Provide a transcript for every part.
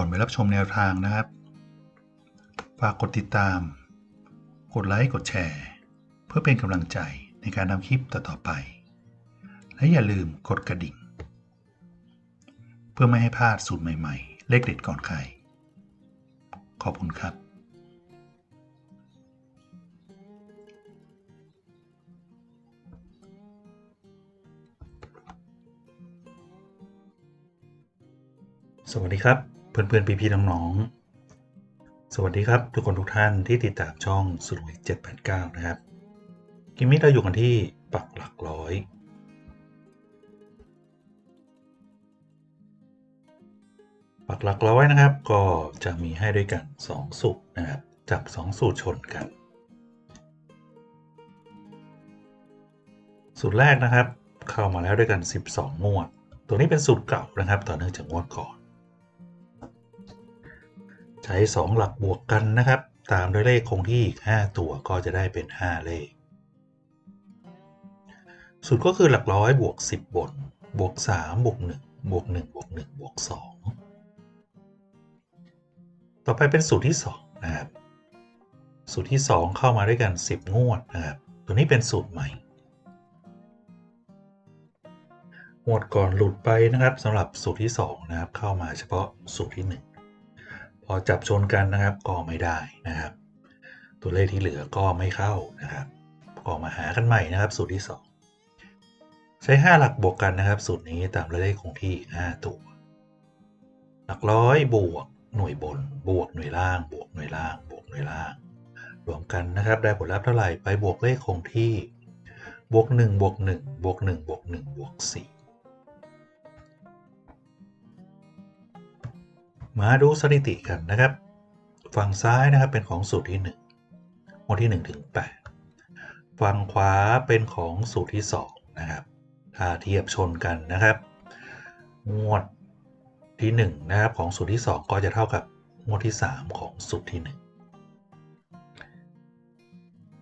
ก่อนไปรับชมแนวทางนะครับ ฝากกดติดตาม กดไลค์ กดแชร์ เพื่อเป็นกำลังใจในการทำคลิปต่อๆไป และอย่าลืมกดกระดิ่ง เพื่อไม่ให้พลาดสูตรใหม่ๆ เลขเด็ดก่อนใคร ขอบคุณครับสวัสดีครับ เพื่อนๆพี่ๆน้องๆ สวัสดีครับ ทุกคนทุกท่านที่ติดตามช่องสุรวิท789 นะครับกิมมิเราอยู่กันที่ปักหลักร้อย ปักหลักร้อยนะครับ ก็จะมีให้ด้วยกัน 2 สูตรนะครับจับ2 สูตรชนกัน สูตรแรกนะครับ เข้ามาแล้วด้วยกัน 12 งวด ตัวนี้เป็นสูตรเก่านะครับ ต่อเนื่องจากงวดก่อน ช้ 2 หลักบวกกันนะครับ ตามด้วยเลขคงที่อีก 5 ตัวก็จะได้เป็น 5 เลขสูตรก็คือหลักร้อยบวก 10บนบวก 3 บวก 1 บวก 1 บวก 1 บวก 2 ต่อไปเป็นสูตรที่ 2 นะครับ สูตรที่ 2 เข้ามาด้วยกัน 10 งวดนะครับ ตัวนี้เป็นสูตรใหม่งวดก่อนหลุดไปนะครับสำหรับสูตรที่ 2 นะครับ เข้ามาเฉพาะสูตรที่ 1 พอจับชนกันนะครับก็ไม่ได้นะครับ ตัวเลขที่เหลือก็ไม่เข้านะครับก็มาหากันใหม่นะครับ สูตรที่ 2 ใช้ 5 หลักบวกกันนะครับ สูตรนี้ตามเลขคงที่ 5 ตัว หลักร้อยบวกหน่วยบน บวกหน่วยล่าง บวกหน่วยล่าง บวกหน่วยล่าง รวมกันนะครับ ได้ผลลัพธ์เท่าไหร่ไปบวกเลขคงที่บวก1บวก1บวก1บวก1บวก4 มาดูสถิติกันนะครับ ฝั่งซ้ายนะครับเป็นของสูตรที่1งวดที่ 1 ถึง 8 ฝั่งขวาเป็นของสูตรที่ 2 นะครับ ถ้าเทียบชนกันนะครับ งวดที่ 1 นะครับของสูตรที่ 2 ก็จะเท่ากับงวดที่ 3 ของสูตรที่ 1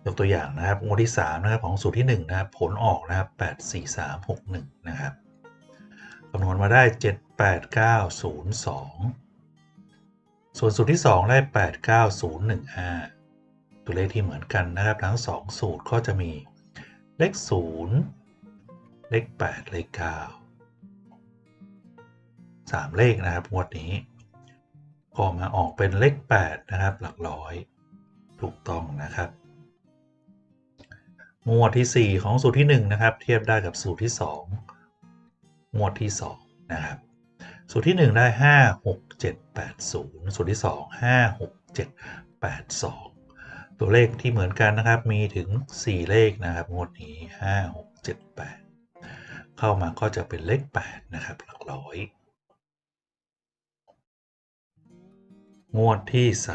ยกตัวอย่างนะครับ งวดที่ 3 นะครับของสูตรที่ 1 นะครับผลออกนะครับ8 4 3 6 1 นะครับคำนวณมาได้ 7 8 9 0 2 ส่วนสูตรที่ 2 ได้ 89015 ตัวเลขที่เหมือนกันนะครับทั้ง 2 สูตรก็จะมีเลข 0 เลข 8 เลข 9 3 เลขนะครับงวดนี้ ก็มาออกเป็นเลข 8 นะครับ หลักร้อย ถูกต้องนะครับงวดที่ 4 ของสูตรที่ 1 นะครับ เทียบได้กับสูตรที่2งวดที่ 2 นะครับ สูตรที่ 1 ได้ 5 6 7 8 0สูตรที่ 2 5 6 7 8 2 ตัวเลขที่เหมือนกันนะครับมีถึง 4 เลขนะครับงวดนี้ 5 6 7 8 เข้ามาก็จะเป็นเลข 8 นะครับหลักร้อย งวดที่ 3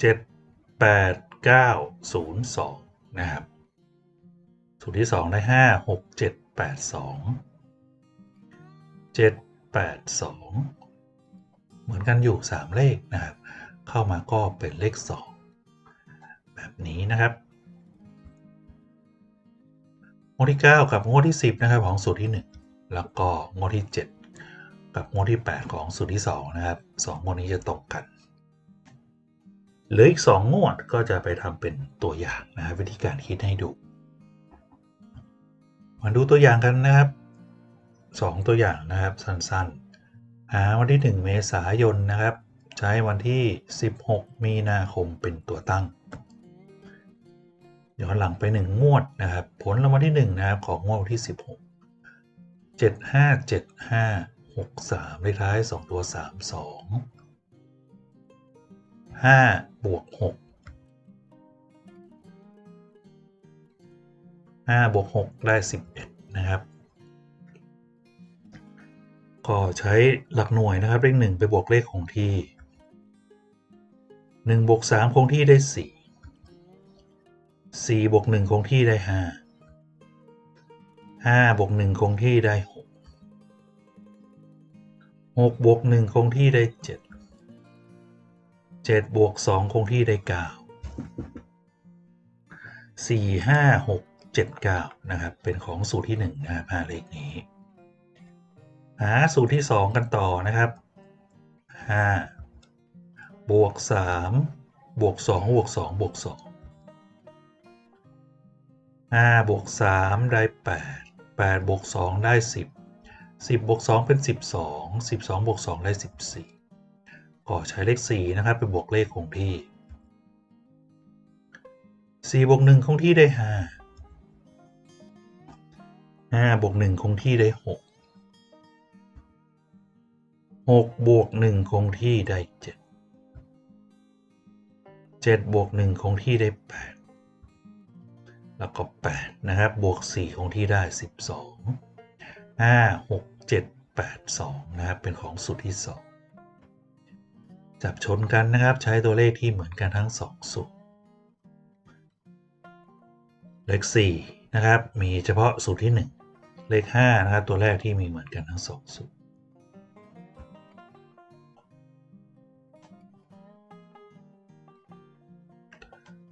7 8 9 0 2 นะครับ สูตรที่ 2 ได้ 5 6 7 8 2 7 8 2เหมือนกันอยู่3เลขนะครับ เข้ามาก็เป็นเลข2แบบนี้นะครับงวดที่ 9 กับงวดที่ 10 นะครับของสูตรที่ 1 แล้วก็งวดที่ 7 กับงวดที่ 8 ของสูตรที่ 2 นะครับ2งวดนี้จะตรงกันเหลืออีก 2 งวดก็จะไปทำเป็นตัวอย่างนะครับวิธีการคิดให้ดู มาดูตัวอย่างกันนะครับ 2 ตัวอย่างนะครับสั้นๆ หาวันที่ 1 เมษายนนะครับ ใช้วันที่ 16 มีนาคมเป็นตัวตั้ง ย้อนหลังไป 1 งวดนะครับ ผลรางวัลที่1นะครับของงวดที่ 16 75 75 63เลขท้าย 2 ตัว 32 5บวก6 5บวก6ได้ 11 นะครับ ก็ใช้หลักหน่วยนะครับ เลข 1 ไปบวกเลขคงที่ 1 บวก 3 คงที่ได้ 4 4 บวก 1 คงที่ได้ 5 5 บวก 1 คงที่ได้ 6 6 บวก 1 คงที่ได้ 7 7 บวก 2 คงที่ได้ 9 4 5 6 7 9 นะครับ เป็นของสูตรที่1นะครับ5เลขนี้ หาสูตรที่ 2 กันต่อนะครับ 5 บวก 3 บวก 2 บวก 2 บวก 2 5บวก 3 ได้ 8 8บวก 2 ได้ 10 10บวก 2 เป็น 12 12บวก 2 ได้ 14 ก็ใช้เลข 4 นะครับ ไปบวกเลขคงที่ 4 บวก 1 คงที่ได้ 5 5บวก1คงที่ได้6 6บวก1คงที่ได้7 7บวก1คงที่ได้8แล้วก็8นะครับ บวก4คงที่ได้12 5 6 7 8 2นะครับ เป็นของสูตรที่2จับชนกันนะครับ ใช้ตัวเลขที่เหมือนกันทั้ง2สูตรเลข4 นะครับ มีเฉพาะสูตรที่ 1 เลข5นะครับตัวแรกที่มีเหมือนกันทั้ง2สูตร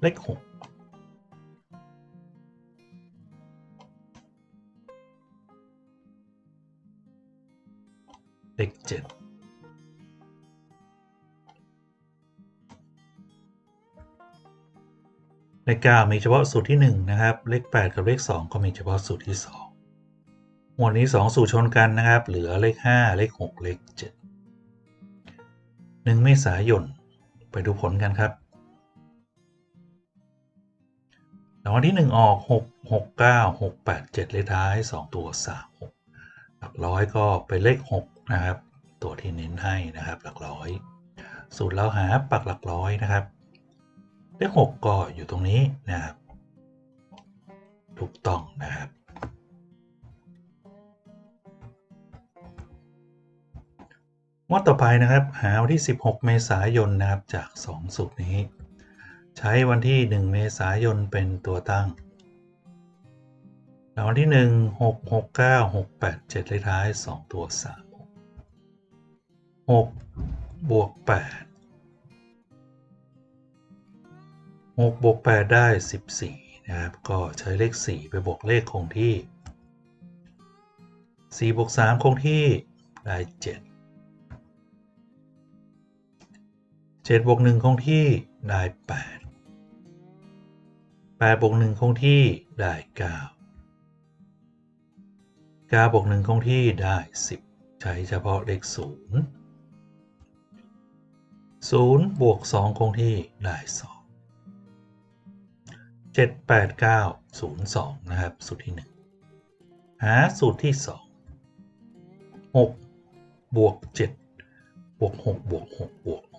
เลข6เลข7 เลข9มีเฉพาะสูตรที่ 1 นะครับ เลข 8 กับเลข 2 ก็มีเฉพาะสูตรที่ 2 หมวดนี้ 2 สูตรชนกันนะครับ เหลือเลข 5 เลข 6 เลข 7 1 เมษายน ไปดูผลกันครับรางวัลที่ 1 ออก 6 6 9 6 8 7 เลขท้าย 2 ตัว 3 6 หลักร้อยก็เป็นเลข 6 นะครับ ตัวที่เน้นให้นะครับ หลักร้อย สูตรเราหาปักหลักร้อยนะครับ เลข6ก็อยู่ตรงนี้นะครับ ถูกต้องนะครับ งวดต่อไปนะครับ หาวันที่ 16 เมษายนนะครับจาก 2 สูตรนี้ ใช้วันที่ 1 เมษายนเป็นตัวตั้งรางวัลที่ 1 6 6 9 6 8 7เลขท้าย 2 ตัว 3 6บวก 8 6บวก8ได้ 14 นะครับ ก็ใช้เลข 4 ไปบวกเลขคงที่ 4 บวก 3 คงที่ได้ 7 7บวก1คงที่ได้ 8 8บวก1คงที่ได้ 9 9บวก1คงที่ได้ 10 ใช้เฉพาะเลข 0 0บวก2คงที่ได้ 2 7 8 9 0 2 นะครับ สูตรที่ 1 หาสูตรที่ 2 6 บวก 7 บวก 6 บวก 6 บวก 6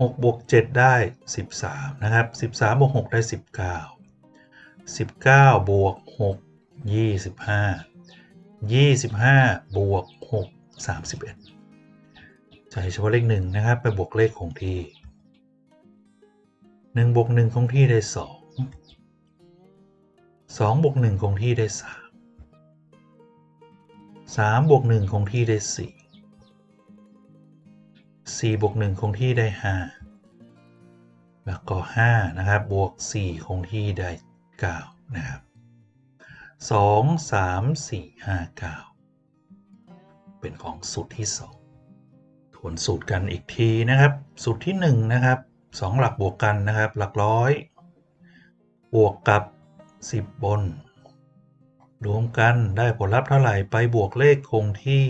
6บวก7ได้ 13 นะครับ 13 บวก 6 ได้ 19 19 บวก 6 25 25 บวก 6 31 ใช้เฉพาะเลข1นะครับ ไปบวกเลขคงที่1บวก1คงที่ได้2 2บวก1คงที่ได้3 3บวก1คงที่ได้4 4บวก1คงที่ได้5แล้วก็5นะครับ บวก4คงที่ได้9นะครับ2 3 4 5 9เป็นของสูตรที่2ท วนสูตรกันอีกทีนะครับ สูตรที่ 1 นะครับ 2 หลักบวกกันนะครับ หลักร้อยบวกกับ 10 บน รวมกันได้ผลลัพธ์เท่าไหร่ไปบวกเลขคงที่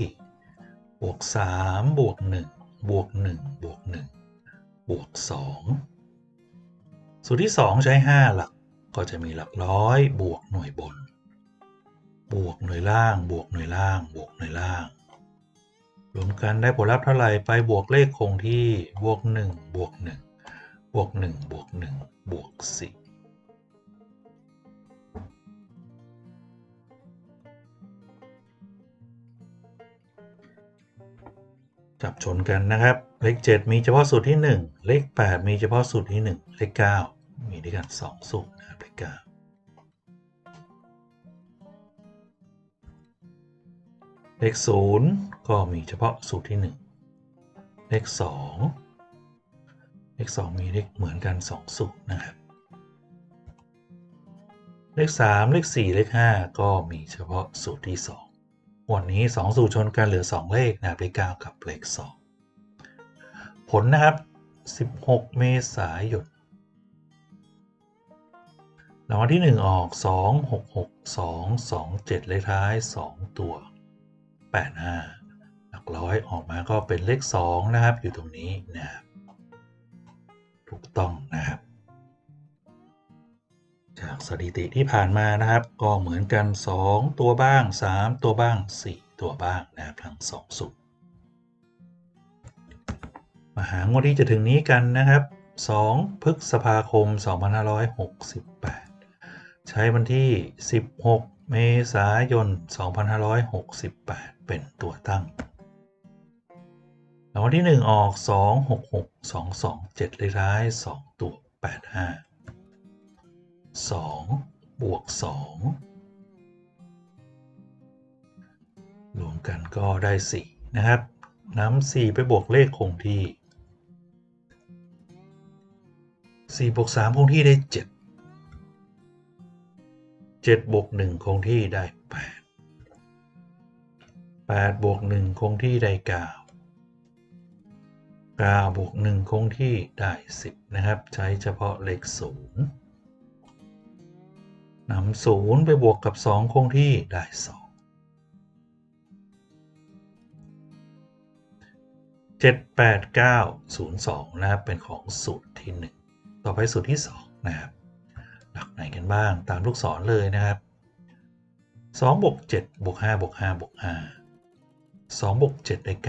บวก 3 บวก 1 บวก 1 บวก 1 บวก 2 สูตรที่ 2 ใช้ 5 หลักก็จะมีหลักร้อยบวกหน่วยบน บวกหน่วยล่าง บวกหน่วยล่าง บวกหน่วยล่าง รวมกันได้ผลลัพธ์เท่าไหร่ไปบวกเลขคงที่บวก1บวก1บวก1บวก1บวก4จับชนกันนะครับ เลข 7 มีเฉพาะสูตรที่ 1 เลข 8 มีเฉพาะสูตรที่ 1 เลข 9 มีด้วยกัน 2 สูตรนะครับเลข9 เลข0ก็มีเฉพาะสูตรที่1เลข2เลข2มีเลขเหมือนกัน 2 สูตรนะครับ เลข 3 เลข 4 เลข 5 ก็มีเฉพาะสูตรที่ 2 วันนี้ 2 สูตรชนกันเหลือ 2 เลขนะครับเลข 9 กับเลข 2 ผลนะครับ 16 เมษายนรางวัลที่ 1 ออก 2 6 6 2 2 7 เลขท้าย 2 ตัว 8 5 หลักร้อยออกมาก็เป็นเลข 2 นะครับ อยู่ตรงนี้นะครับถูกต้องนะครับ จากสถิติที่ผ่านมานะครับ ก็เหมือนกัน 2 ตัวบ้าง 3 ตัวบ้าง 4 ตัวบ้างนะครับทั้ง2สูตรมาหางวดที่จะถึงนี้กันนะครับ 2 พฤษภาคม 2568 ใช้วันที่ 16 เมษายน 2568 เป็นตัวตั้งรางวัลที่ 1 ออก 2 6 6 2 2 7เลขท้าย 2 ตัว 8 5 2 บวก 2 รวมกันก็ได้ 4 นะครับนำ4 ไปบวกเลขคงที่ 4 บวก 3 คงที่ได้ 7 7บวก1คงที่ได้ 8 8บวก1คงที่ได้ 9 9บวก1คงที่ได้ 10 นะครับ ใช้เฉพาะเลข0นำ0ไปบวกกับ 2 คงที่ได้ 2 7 8 9 0 2 นะครับ เป็นของสูตรที่ 1 ต่อไปสูตรที่ 2 นะครับ หลักไหนกันบ้างตามลูกศรเลยนะครับ2บวก7บวก5บวก5บวก5 2บวก7ได้9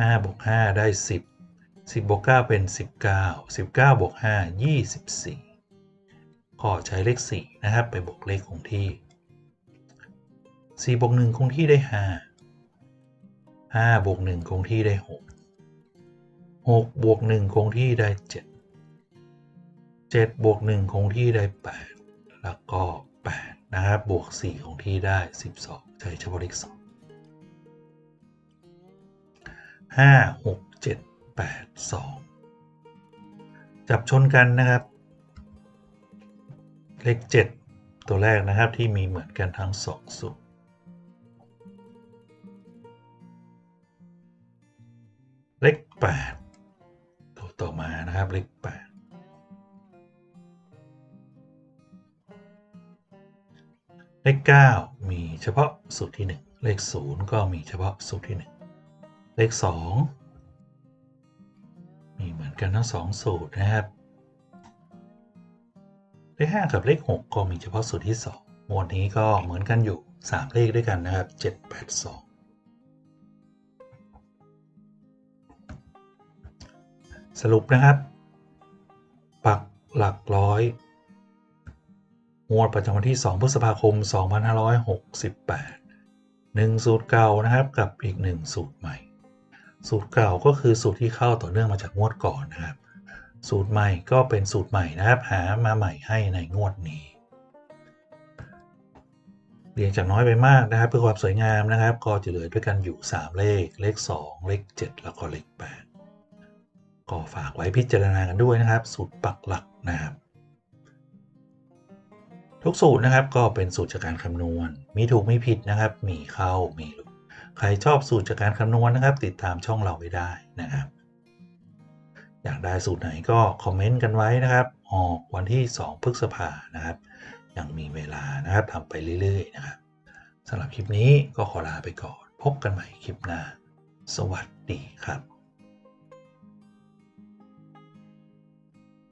5บวก5ได้ 10 10บวก9เป็น 19 19บวก5 24ก็ใช้เลข 4 นะครับ ไปบวกเลขคงที่ 4บวก1คงที่ได้ 5 5บวก1คงที่ได้ 6 6บวก1คงที่ได้ 7 7 บวก 1 คงที่ได้ 8 แล้วก็ 8 นะครับ บวก 4 คงที่ได้ 12 ใช้เฉพาะเลข2 5 6 7 8 2 จับชนกันนะครับ เลข 7 ตัวแรกนะครับที่มีเหมือนกันทั้ง2สูตรเลข8ตัวต่อมานะครับเลข8 เลข 9 มีเฉพาะสูตรที่ 1 เลข 0 ก็มีเฉพาะสูตรที่ 1 เลข 2 มีเหมือนกันทั้ง 2 สูตรนะครับ เลข 5 กับเลข 6 ก็มีเฉพาะสูตรที่ 2 หมวดนี้ก็เหมือนกันอยู่ 3 เลขด้วยกันนะครับ 7 8 2สรุปนะครับ ปักหลักร้อย งวดประจำวันที่ 2 พฤษภาคม 2568 1 สูตรเก่านะครับกับอีก 1 สูตรใหม่ สูตรเก่าก็คือสูตรที่เข้าต่อเนื่องมาจากงวดก่อนนะครับ สูตรใหม่ก็เป็นสูตรใหม่นะครับ หามาใหม่ให้ในงวดนี้ เรียงจากน้อยไปมากนะครับ เพื่อความสวยงามนะครับ ก็จะเหลือด้วยกันอยู่ 3 เลข เลข 2 เลข 7 แล้วก็เลข 8 ก็ฝากไว้พิจารณากันด้วยนะครับ สูตรปักหลักนะครับ ทุกสูตรนะครับก็เป็นสูตรจากการคำนวณ มีถูกไม่ผิดนะครับ มีเข้ามีหลุดใครชอบสูตรจากการคำนวณนะครับ ติดตามช่องเราไว้ได้นะครับ อยากได้สูตรไหนก็คอมเมนต์กันไว้นะครับ ออกวันที่ 2 พฤษภานะครับ ยังมีเวลานะครับทำไปเรื่อยๆนะครับสำหรับคลิปนี้ก็ขอลาไปก่อน พบกันใหม่คลิปหน้า สวัสดีครับ